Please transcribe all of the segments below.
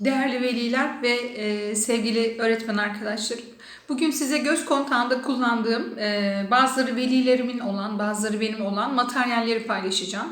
Değerli veliler ve e, sevgili öğretmen arkadaşlarım. Bugün size göz kontağında kullandığım e, bazıları velilerimin olan, bazıları benim olan materyalleri paylaşacağım.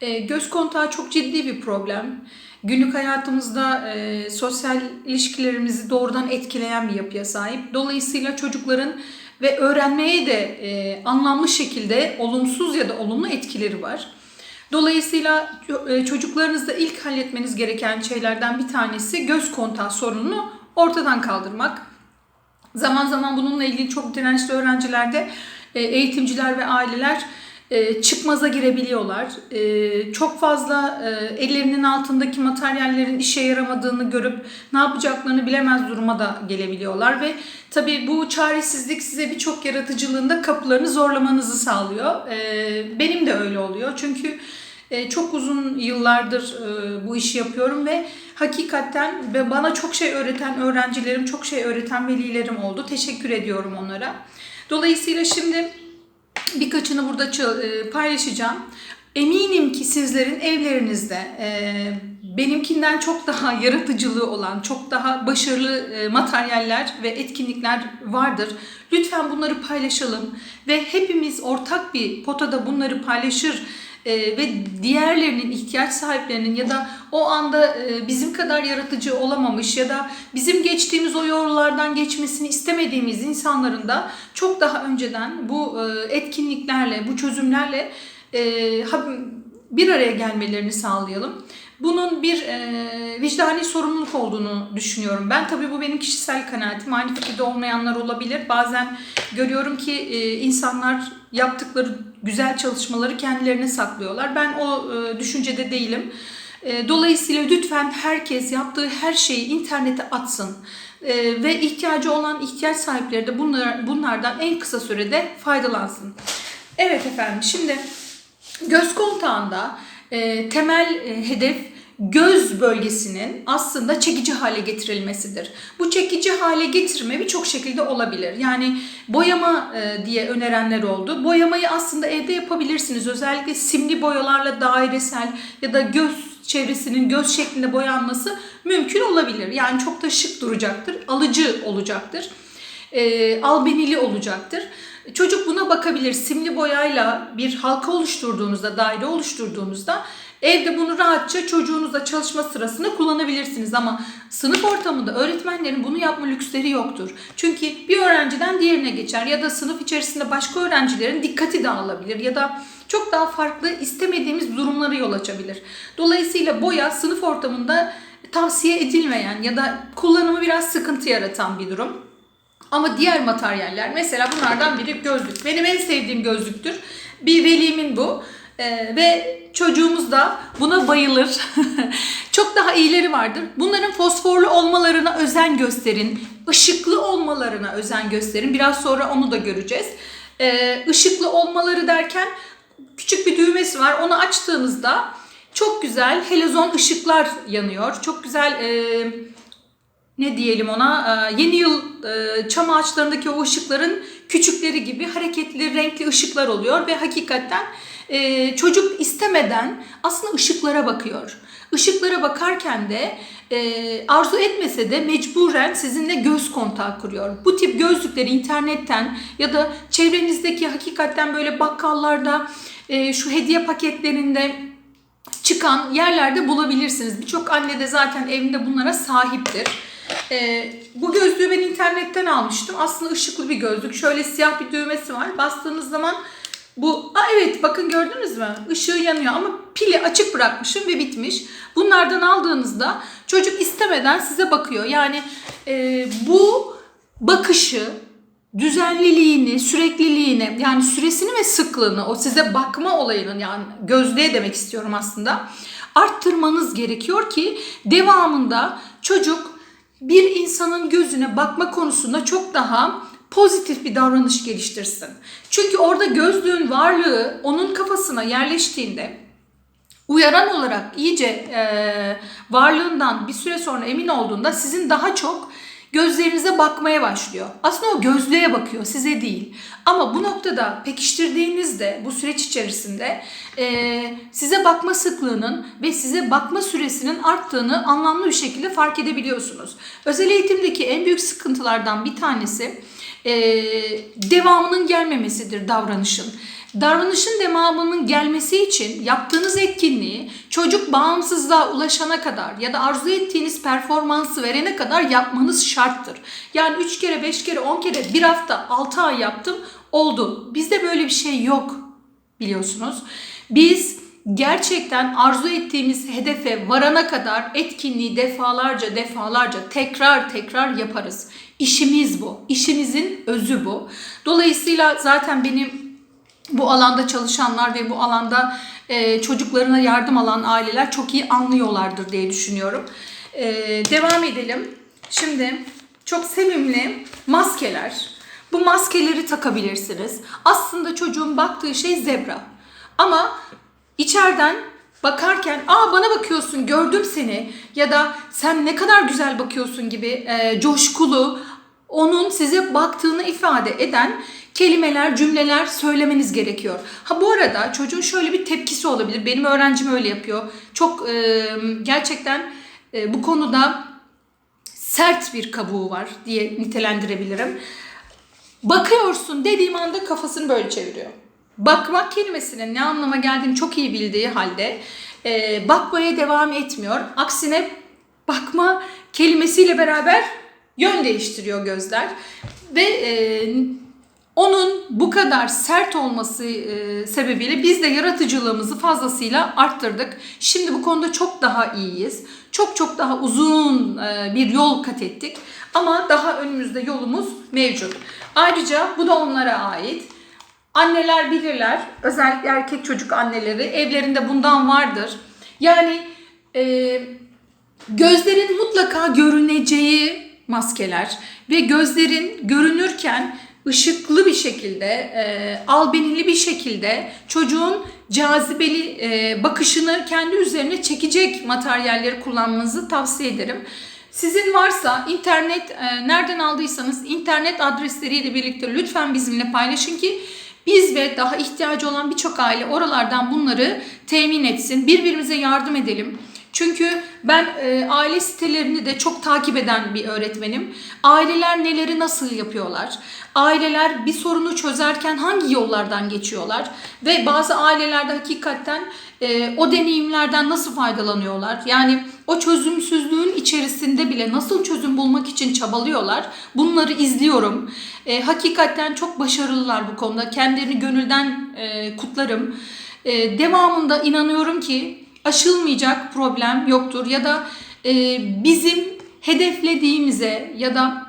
E, göz kontağı çok ciddi bir problem. Günlük hayatımızda e, sosyal ilişkilerimizi doğrudan etkileyen bir yapıya sahip. Dolayısıyla çocukların ve öğrenmeye de e, anlamlı şekilde olumsuz ya da olumlu etkileri var. Dolayısıyla e, çocuklarınızda ilk halletmeniz gereken şeylerden bir tanesi göz kontağı sorununu ortadan kaldırmak. Zaman zaman bununla ilgili çok dirençli öğrencilerde e, eğitimciler ve aileler e, çıkmaza girebiliyorlar. Çok fazla ellerinin altındaki materyallerin işe yaramadığını görüp ne yapacaklarını bilemez duruma da gelebiliyorlar ve tabii bu çaresizlik size birçok yaratıcılığında kapılarını zorlamanızı sağlıyor. Benim de öyle oluyor çünkü çok uzun yıllardır bu işi yapıyorum ve hakikaten ve bana çok şey öğreten öğrencilerim, çok şey öğreten velilerim oldu. Teşekkür ediyorum onlara. Dolayısıyla şimdi birkaçını burada paylaşacağım. Eminim ki sizlerin evlerinizde benimkinden çok daha yaratıcılığı olan, çok daha başarılı materyaller ve etkinlikler vardır. Lütfen bunları paylaşalım ve hepimiz ortak bir potada bunları paylaşır ve diğerlerinin ihtiyaç sahiplerinin ya da o anda bizim kadar yaratıcı olamamış ya da bizim geçtiğimiz o yollardan geçmesini istemediğimiz insanların da çok daha önceden bu etkinliklerle, bu çözümlerle bir araya gelmelerini sağlayalım. Bunun bir e, vicdani sorumluluk olduğunu düşünüyorum. Ben tabii bu benim kişisel kanaatim. Aynı fikirde olmayanlar olabilir. Bazen görüyorum ki e, insanlar yaptıkları güzel çalışmaları kendilerine saklıyorlar. Ben o e, düşüncede değilim. E, dolayısıyla lütfen herkes yaptığı her şeyi internete atsın. E, ve ihtiyacı olan ihtiyaç sahipleri de bunlar, bunlardan en kısa sürede faydalansın. Evet efendim şimdi göz kontağında e, temel e, hedef göz bölgesinin aslında çekici hale getirilmesidir. Bu çekici hale getirme birçok şekilde olabilir. Yani boyama e, diye önerenler oldu. Boyamayı aslında evde yapabilirsiniz. Özellikle simli boyalarla dairesel ya da göz çevresinin göz şeklinde boyanması mümkün olabilir. Yani çok da şık duracaktır, alıcı olacaktır, e, albenili olacaktır. Çocuk buna bakabilir. Simli boyayla bir halka oluşturduğunuzda, daire oluşturduğunuzda evde bunu rahatça çocuğunuzla çalışma sırasında kullanabilirsiniz. Ama sınıf ortamında öğretmenlerin bunu yapma lüksleri yoktur. Çünkü bir öğrenciden diğerine geçer ya da sınıf içerisinde başka öğrencilerin dikkati dağılabilir ya da çok daha farklı istemediğimiz durumları yol açabilir. Dolayısıyla boya sınıf ortamında tavsiye edilmeyen ya da kullanımı biraz sıkıntı yaratan bir durum. Ama diğer materyaller mesela bunlardan biri gözlük. Benim en sevdiğim gözlüktür. Bir velimin bu. Ee, ve çocuğumuz da buna bayılır. Çok daha iyileri vardır. Bunların fosforlu olmalarına özen gösterin. Işıklı olmalarına özen gösterin. Biraz sonra onu da göreceğiz. Ee, ışıklı olmaları derken küçük bir düğmesi var. Onu açtığınızda çok güzel helezon ışıklar yanıyor. Çok güzel e, ne diyelim ona e, yeni yıl e, çam ağaçlarındaki o ışıkların küçükleri gibi hareketli renkli ışıklar oluyor ve hakikaten e, çocuk istemeden aslında ışıklara bakıyor. Işıklara bakarken de arzu etmese de mecburen sizinle göz kontağı kuruyor. Bu tip gözlükleri internetten ya da çevrenizdeki hakikaten böyle bakkallarda şu hediye paketlerinde çıkan yerlerde bulabilirsiniz. Birçok anne de zaten evinde bunlara sahiptir. Ee, bu gözlüğü ben internetten almıştım. Aslında ışıklı bir gözlük. Şöyle siyah bir düğmesi var. Bastığınız zaman bu, aa evet bakın gördünüz mü? Işığı yanıyor ama pili açık bırakmışım ve bitmiş. Bunlardan aldığınızda çocuk istemeden size bakıyor. Yani e, bu bakışı, düzenliliğini, sürekliliğini yani süresini ve sıklığını o size bakma olayının yani gözlüğe demek istiyorum aslında arttırmanız gerekiyor ki devamında çocuk bir insanın gözüne bakma konusunda çok daha pozitif bir davranış geliştirsin. Çünkü orada gözlüğün varlığı onun kafasına yerleştiğinde uyaran olarak iyice e, varlığından bir süre sonra emin olduğunda sizin daha çok gözlerinize bakmaya başlıyor. Aslında o gözlüğe bakıyor, size değil. Ama bu noktada pekiştirdiğinizde bu süreç içerisinde e, size bakma sıklığının ve size bakma süresinin arttığını anlamlı bir şekilde fark edebiliyorsunuz. Özel eğitimdeki en büyük sıkıntılardan bir tanesi e, devamının gelmemesidir davranışın. Davranışın devamının gelmesi için yaptığınız etkinliği çocuk bağımsızlığa ulaşana kadar ya da arzu ettiğiniz performansı verene kadar yapmanız şarttır. Yani 3 kere, 5 kere, 10 kere, bir hafta, 6 ay yaptım oldu. Bizde böyle bir şey yok biliyorsunuz. Biz gerçekten arzu ettiğimiz hedefe varana kadar etkinliği defalarca defalarca tekrar tekrar yaparız. İşimiz bu. İşimizin özü bu. Dolayısıyla zaten benim bu alanda çalışanlar ve bu alanda e, çocuklarına yardım alan aileler çok iyi anlıyorlardır diye düşünüyorum. E, devam edelim. Şimdi çok sevimli maskeler. Bu maskeleri takabilirsiniz. Aslında çocuğun baktığı şey zebra. Ama içeriden bakarken aa bana bakıyorsun gördüm seni ya da sen ne kadar güzel bakıyorsun gibi e, coşkulu onun size baktığını ifade eden kelimeler, cümleler söylemeniz gerekiyor. Ha bu arada çocuğun şöyle bir tepkisi olabilir. Benim öğrencim öyle yapıyor. Çok e, gerçekten e, bu konuda sert bir kabuğu var diye nitelendirebilirim. Bakıyorsun dediğim anda kafasını böyle çeviriyor. Bakmak kelimesinin ne anlama geldiğini çok iyi bildiği halde e, bakmaya devam etmiyor. Aksine bakma kelimesiyle beraber yön değiştiriyor gözler. Ve e, onun bu kadar sert olması e, sebebiyle biz de yaratıcılığımızı fazlasıyla arttırdık. Şimdi bu konuda çok daha iyiyiz. Çok çok daha uzun e, bir yol kat ettik. Ama daha önümüzde yolumuz mevcut. Ayrıca bu da onlara ait. Anneler bilirler, özellikle erkek çocuk anneleri evlerinde bundan vardır. Yani e, gözlerin mutlaka görüneceği maskeler ve gözlerin görünürken ışıklı bir şekilde, e, albenili bir şekilde çocuğun cazibeli e, bakışını kendi üzerine çekecek materyalleri kullanmanızı tavsiye ederim. Sizin varsa internet e, nereden aldıysanız internet adresleriyle birlikte lütfen bizimle paylaşın ki biz ve daha ihtiyacı olan birçok aile oralardan bunları temin etsin. Birbirimize yardım edelim. Çünkü ben e, aile sitelerini de çok takip eden bir öğretmenim. Aileler neleri nasıl yapıyorlar? Aileler bir sorunu çözerken hangi yollardan geçiyorlar? Ve bazı ailelerde hakikaten e, o deneyimlerden nasıl faydalanıyorlar? Yani o çözümsüzlüğün içerisinde bile nasıl çözüm bulmak için çabalıyorlar? Bunları izliyorum. E, hakikaten çok başarılılar bu konuda. Kendilerini gönülden e, kutlarım. E, devamında inanıyorum ki aşılmayacak problem yoktur ya da e, bizim hedeflediğimize ya da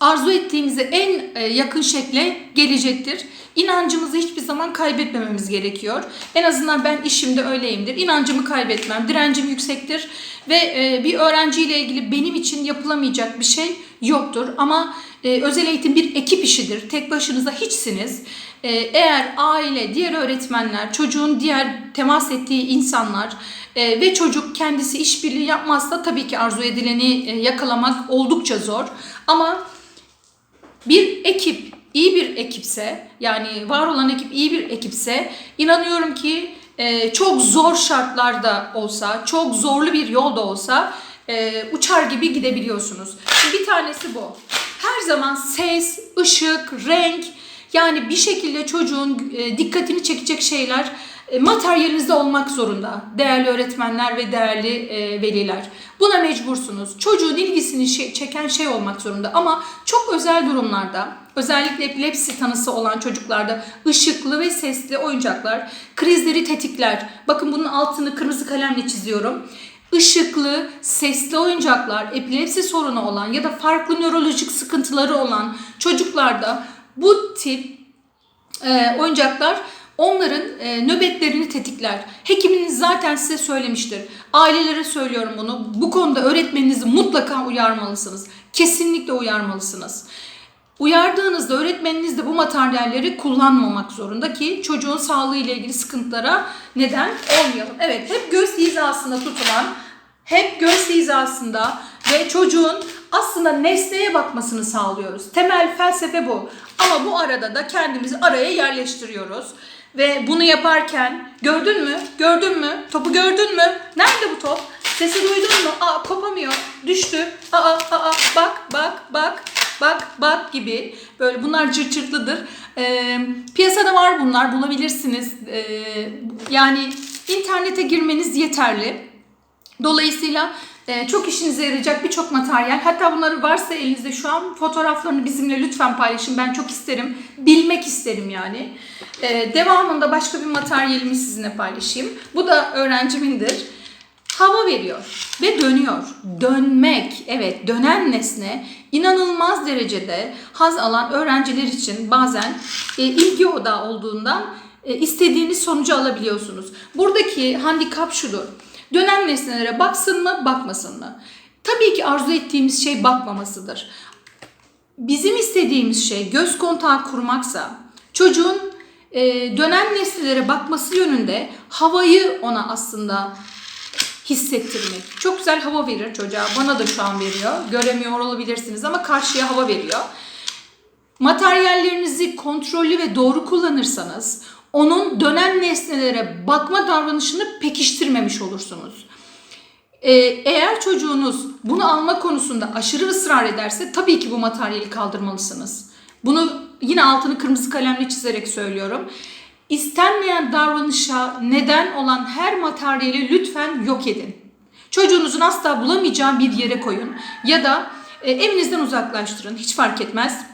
arzu ettiğimize en e, yakın şekle gelecektir. İnancımızı hiçbir zaman kaybetmememiz gerekiyor. En azından ben işimde öyleyimdir. İnancımı kaybetmem, direncim yüksektir ve e, bir öğrenciyle ilgili benim için yapılamayacak bir şey yoktur. Ama e, özel eğitim bir ekip işidir. Tek başınıza hiçsiniz. E, eğer aile, diğer öğretmenler, çocuğun diğer temas ettiği insanlar e, ve çocuk kendisi işbirliği yapmazsa tabii ki arzu edileni e, yakalamak oldukça zor. Ama bir ekip iyi bir ekipse yani var olan ekip iyi bir ekipse inanıyorum ki e, çok zor şartlarda olsa, çok zorlu bir yolda olsa e, uçar gibi gidebiliyorsunuz. Şimdi bir tanesi bu. Her zaman ses, ışık, renk yani bir şekilde çocuğun e, dikkatini çekecek şeyler e, materyalinizde olmak zorunda. Değerli öğretmenler ve değerli e, veliler. Buna mecbursunuz. Çocuğun ilgisini şey, çeken şey olmak zorunda. Ama çok özel durumlarda, özellikle epilepsi tanısı olan çocuklarda ışıklı ve sesli oyuncaklar krizleri tetikler. Bakın bunun altını kırmızı kalemle çiziyorum. Işıklı, sesli oyuncaklar, epilepsi sorunu olan ya da farklı nörolojik sıkıntıları olan çocuklarda bu tip e, oyuncaklar onların e, nöbetlerini tetikler. Hekiminiz zaten size söylemiştir. Ailelere söylüyorum bunu. Bu konuda öğretmeninizi mutlaka uyarmalısınız. Kesinlikle uyarmalısınız. Uyardığınızda öğretmeniniz de bu materyalleri kullanmamak zorunda ki çocuğun sağlığı ile ilgili sıkıntılara neden olmayalım. Evet hep göz hizasında tutulan, hep göz hizasında ve çocuğun aslında nesneye bakmasını sağlıyoruz. Temel felsefe bu. Ama bu arada da kendimizi araya yerleştiriyoruz. Ve bunu yaparken gördün mü? Gördün mü? Topu gördün mü? Nerede bu top? Sesi duydun mu? Aa kopamıyor. Düştü. Aa aa bak bak bak bak bak gibi. Böyle bunlar cırt cırtlıdır. Ee, piyasada var bunlar bulabilirsiniz. Ee, yani internete girmeniz yeterli. Dolayısıyla e, çok işinize yarayacak birçok materyal. Hatta bunları varsa elinizde şu an fotoğraflarını bizimle lütfen paylaşın. Ben çok isterim. Bilmek isterim yani. E, devamında başka bir materyalimi sizinle paylaşayım. Bu da öğrencimindir. Hava veriyor ve dönüyor. Dönmek, evet dönen nesne inanılmaz derecede haz alan öğrenciler için bazen e, ilgi odağı olduğundan e, istediğiniz sonucu alabiliyorsunuz. Buradaki handikap şudur. Dönen nesnelere baksın mı, bakmasın mı? Tabii ki arzu ettiğimiz şey bakmamasıdır. Bizim istediğimiz şey göz kontağı kurmaksa çocuğun e, dönen nesnelere bakması yönünde havayı ona aslında hissettirmek. Çok güzel hava verir çocuğa. Bana da şu an veriyor. Göremiyor olabilirsiniz ama karşıya hava veriyor. Materyallerinizi kontrollü ve doğru kullanırsanız onun dönen nesnelere bakma davranışını pekiştirmemiş olursunuz. Ee, eğer çocuğunuz bunu alma konusunda aşırı ısrar ederse tabii ki bu materyali kaldırmalısınız. Bunu yine altını kırmızı kalemle çizerek söylüyorum. İstenmeyen davranışa neden olan her materyali lütfen yok edin. Çocuğunuzun asla bulamayacağı bir yere koyun ya da e, evinizden uzaklaştırın hiç fark etmez.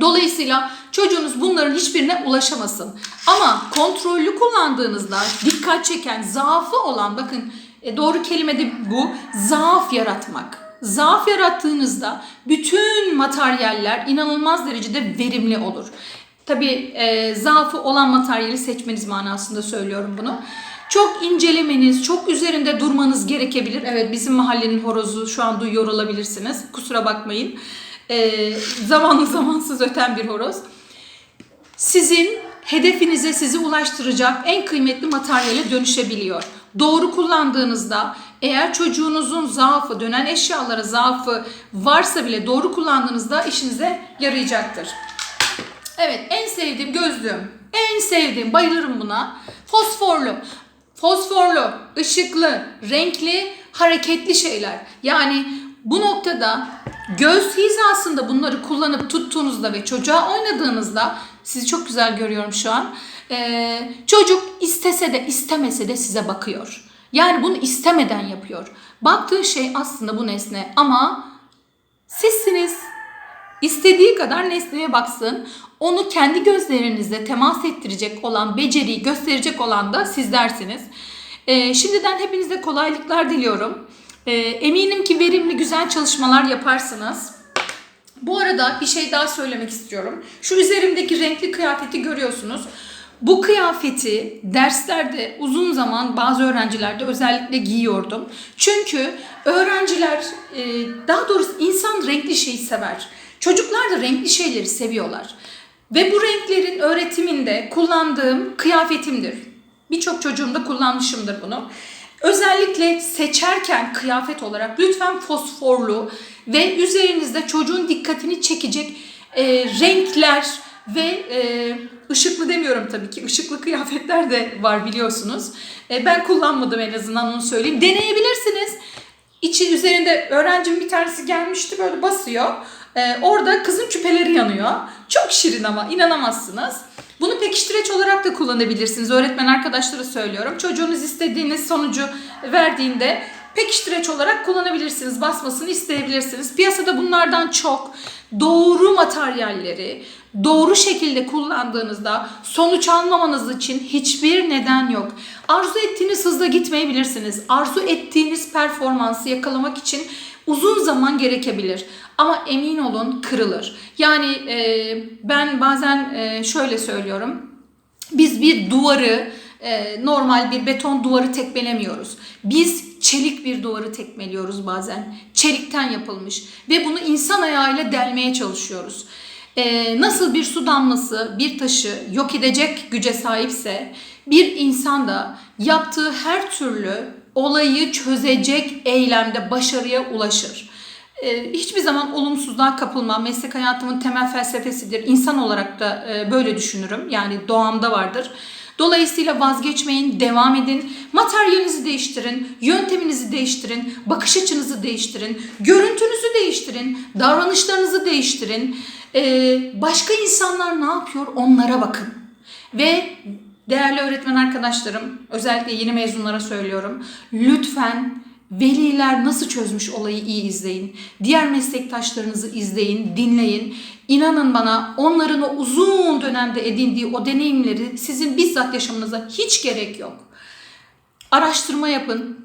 Dolayısıyla çocuğunuz bunların hiçbirine ulaşamasın. Ama kontrollü kullandığınızda dikkat çeken, zaafı olan bakın e, doğru kelime de bu zaaf yaratmak. Zaaf yarattığınızda bütün materyaller inanılmaz derecede verimli olur. Tabii e, zaafı olan materyali seçmeniz manasında söylüyorum bunu. Çok incelemeniz, çok üzerinde durmanız gerekebilir. Evet bizim mahallenin horozu şu an duyuyor olabilirsiniz. Kusura bakmayın. E, zamanlı zamansız öten bir horoz. Sizin hedefinize sizi ulaştıracak en kıymetli materyale dönüşebiliyor. Doğru kullandığınızda eğer çocuğunuzun zaafı, dönen eşyalara zaafı varsa bile doğru kullandığınızda işinize yarayacaktır. Evet en sevdiğim gözlüğüm. En sevdiğim bayılırım buna. Fosforlu. Fosforlu, ışıklı, renkli, hareketli şeyler. Yani bu noktada göz hizasında bunları kullanıp tuttuğunuzda ve çocuğa oynadığınızda sizi çok güzel görüyorum şu an. Ee, çocuk istese de istemese de size bakıyor. Yani bunu istemeden yapıyor. Baktığı şey aslında bu nesne ama sizsiniz. İstediği kadar nesneye baksın. Onu kendi gözlerinizle temas ettirecek olan, beceriyi gösterecek olan da sizlersiniz. Ee, şimdiden hepinize kolaylıklar diliyorum. Ee, eminim ki verimli, güzel çalışmalar yaparsınız. Bu arada bir şey daha söylemek istiyorum. Şu üzerimdeki renkli kıyafeti görüyorsunuz. Bu kıyafeti derslerde uzun zaman bazı öğrencilerde özellikle giyiyordum. Çünkü öğrenciler, e, daha doğrusu insan renkli şeyi sever. Çocuklar da renkli şeyleri seviyorlar. Ve bu renklerin öğretiminde kullandığım kıyafetimdir. Birçok çocuğumda kullanmışımdır bunu. Özellikle seçerken kıyafet olarak lütfen fosforlu ve üzerinizde çocuğun dikkatini çekecek e, renkler ve e, ışıklı demiyorum tabii ki. Işıklı kıyafetler de var biliyorsunuz. E, ben kullanmadım en azından onu söyleyeyim. Deneyebilirsiniz. İçi üzerinde öğrencim bir tanesi gelmişti böyle basıyor. Ee, orada kızın küpeleri yanıyor. Çok şirin ama inanamazsınız. Bunu pekiştireç olarak da kullanabilirsiniz. Öğretmen arkadaşlara söylüyorum. Çocuğunuz istediğiniz sonucu verdiğinde pekiştireç olarak kullanabilirsiniz. Basmasını isteyebilirsiniz. Piyasada bunlardan çok doğru materyalleri doğru şekilde kullandığınızda sonuç almamanız için hiçbir neden yok. Arzu ettiğiniz hızla gitmeyebilirsiniz. Arzu ettiğiniz performansı yakalamak için uzun zaman gerekebilir. Ama emin olun kırılır. Yani e, ben bazen e, şöyle söylüyorum. Biz bir duvarı e, normal bir beton duvarı tekmelemiyoruz. Biz çelik bir duvarı tekmeliyoruz bazen. Çelikten yapılmış ve bunu insan ayağıyla delmeye çalışıyoruz. E, nasıl bir su damlası bir taşı yok edecek güce sahipse bir insan da yaptığı her türlü olayı çözecek eylemde başarıya ulaşır. Ee, hiçbir zaman olumsuzluğa kapılmam. Meslek hayatımın temel felsefesidir. İnsan olarak da e, böyle düşünürüm. Yani doğamda vardır. Dolayısıyla vazgeçmeyin, devam edin. Materyalinizi değiştirin, yönteminizi değiştirin, bakış açınızı değiştirin, görüntünüzü değiştirin, davranışlarınızı değiştirin. Ee, başka insanlar ne yapıyor onlara bakın. Ve değerli öğretmen arkadaşlarım, özellikle yeni mezunlara söylüyorum. Lütfen veliler nasıl çözmüş olayı iyi izleyin. Diğer meslektaşlarınızı izleyin, dinleyin. İnanın bana onların o uzun dönemde edindiği o deneyimleri sizin bizzat yaşamınıza hiç gerek yok. Araştırma yapın.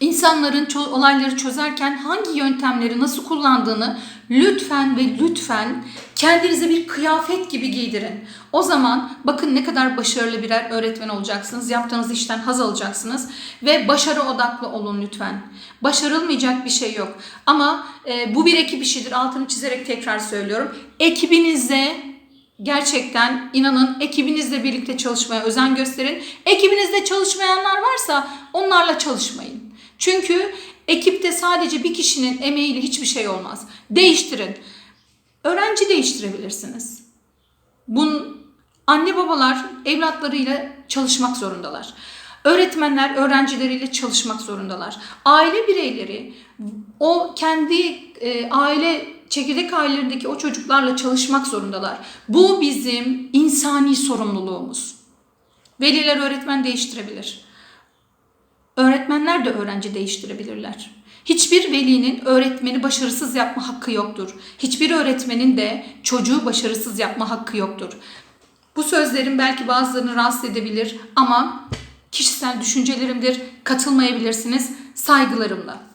İnsanların olayları çözerken hangi yöntemleri nasıl kullandığını lütfen ve lütfen kendinize bir kıyafet gibi giydirin. O zaman bakın ne kadar başarılı birer öğretmen olacaksınız. Yaptığınız işten haz alacaksınız ve başarı odaklı olun lütfen. Başarılmayacak bir şey yok. Ama e, bu bir ekip işidir. Altını çizerek tekrar söylüyorum. Ekibinize Gerçekten inanın ekibinizle birlikte çalışmaya özen gösterin. Ekibinizde çalışmayanlar varsa onlarla çalışmayın. Çünkü ekipte sadece bir kişinin emeğiyle hiçbir şey olmaz. Değiştirin. Öğrenci değiştirebilirsiniz. Bun anne babalar evlatlarıyla çalışmak zorundalar. Öğretmenler öğrencileriyle çalışmak zorundalar. Aile bireyleri o kendi e, aile çekirdek ailelerindeki o çocuklarla çalışmak zorundalar. Bu bizim insani sorumluluğumuz. Veliler öğretmen değiştirebilir. Öğretmenler de öğrenci değiştirebilirler. Hiçbir velinin öğretmeni başarısız yapma hakkı yoktur. Hiçbir öğretmenin de çocuğu başarısız yapma hakkı yoktur. Bu sözlerim belki bazılarını rahatsız edebilir ama kişisel düşüncelerimdir. Katılmayabilirsiniz. Saygılarımla.